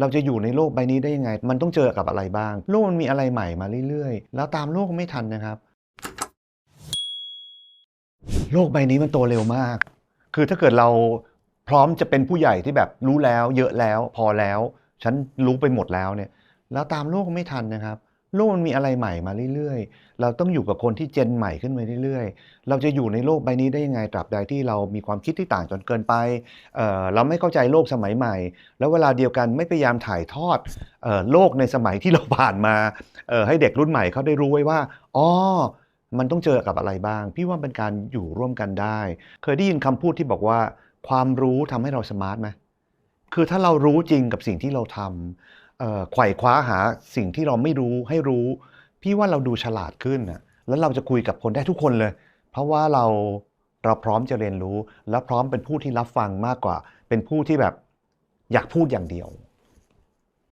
เราจะอยู่ในโลกใบนี้ได้ยังไง มันต้องเจอกับอะไรบ้าง โลกมันมีอะไรใหม่มาเรื่อยๆ แล้วตามโลกไม่ทันนะครับ โลกใบนี้มันโตเร็วมาก คือถ้าเกิดเราพร้อมจะเป็นผู้ใหญ่ที่แบบรู้แล้ว เยอะแล้ว พอแล้ว ฉันรู้ไปหมดแล้วเนี่ย แล้วตามโลกไม่ทันนะครับ โลกมันมีอะไรใหม่มาเรื่อยๆ เราต้องอยู่กับคนที่เจนใหม่ขึ้นมาเรื่อยๆ เราจะอยู่ในโลกใบนี้ได้ยังไงตราบใดที่เรามีความคิดที่ต่างจนเกินไปเอ่อเราไม่เข้าใจโลกสมัยใหม่ แล้วเวลาเดียวกันไม่พยายามถ่ายทอดเอ่อโลกในสมัยที่เราผ่านมาเอ่อให้เด็กรุ่นใหม่เขาได้รู้ไว้ว่าอ๋อมันต้องเจอกับอะไรบ้าง พี่ว่าเป็นการอยู่ร่วมกันได้ เคยได้ยินคำพูดที่บอกว่า ความรู้ทำให้เราสมาร์ทไหมคือถ้าเรารู้จริงกับสิ่งที่เราทำเอ่อ ไขว่คว้าหาสิ่งที่เราไม่รู้ให้รู้ พี่ว่าเราดูฉลาดขึ้นนะแล้วเราจะคุยกับคนได้ทุกคนเลย เพราะว่าเราเราพร้อมจะเรียนรู้ และพร้อมเป็นผู้ที่รับฟังมากกว่า เป็นผู้ที่แบบอยากพูดอย่างเดียว